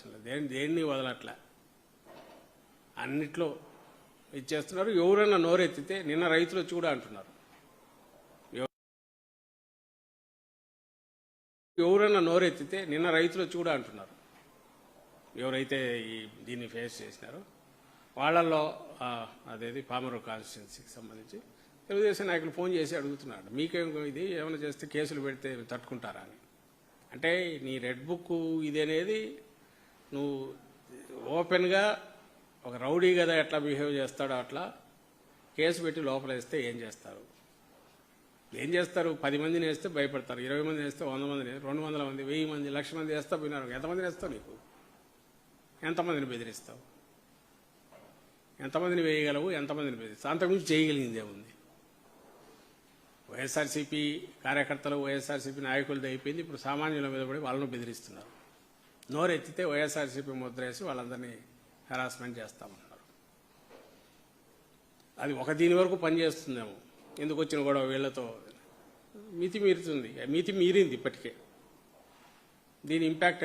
అవకాశం లేదు. దేని దేన్ని వదలట్లా? అన్నిట్లో ఇచ్చేస్తున్నారు. ఎవరైనా నోరెత్తితే నిన్న రైతులు వచ్చి కూడా అంటున్నారు. ఎవరైనా నోరెత్తితే నిన్న రైతులు వచ్చి కూడా అంటున్నారు. ఎవరైతే ఈ దీన్ని ఫేస్ చేసినారో వాళ్ళల్లో అదేది పామరు కాన్స్టిట్యున్సీకి సంబంధించి తెలుగుదేశం నాయకులు ఫోన్ చేసి అడుగుతున్నాడు మీకేం ఇది ఏమైనా చేస్తే కేసులు పెడితే తట్టుకుంటారా అని. అంటే నీ రెడ్ బుక్ ఇది అనేది నువ్వు ఓపెన్గా ఒక రౌడీ కదా ఎట్లా బిహేవ్ చేస్తాడో అట్లా కేసు పెట్టి లోపల వేస్తే ఏం చేస్తారు? ఏం చేస్తారు? పది మందిని వేస్తే భయపడతారు. ఇరవై మందిని వేస్తే వంద మందిని రెండు వందల మంది వెయ్యి మంది లక్ష మంది వేస్తా పోయినారు. ఎంతమందిని వేస్తావు నీకు? ఎంతమందిని బెదిరిస్తావు? ఎంతమందిని వేయగలవు? ఎంతమందిని బెదిరిస్తావు? అంతకుమించి చేయగలిగిందే ఉంది వైఎస్ఆర్సీపీ కార్యకర్తలు వైఎస్ఆర్సీపీ నాయకులది అయిపోయింది. ఇప్పుడు సామాన్యుల మీద పడి వాళ్ళను బెదిరిస్తున్నారు. నోరెత్తితే వైఎస్ఆర్సీపీ ముద్ర వేసి వాళ్ళందరినీ హెరాస్మెంట్ చేస్తామన్నారు. అది ఒక దీని వరకు పనిచేస్తుందేమో. ఎందుకు వచ్చిన గొడవ వీళ్ళతో మితి మీరుతుంది. మితి మీరింది ఇప్పటికే. దీని ఇంపాక్ట్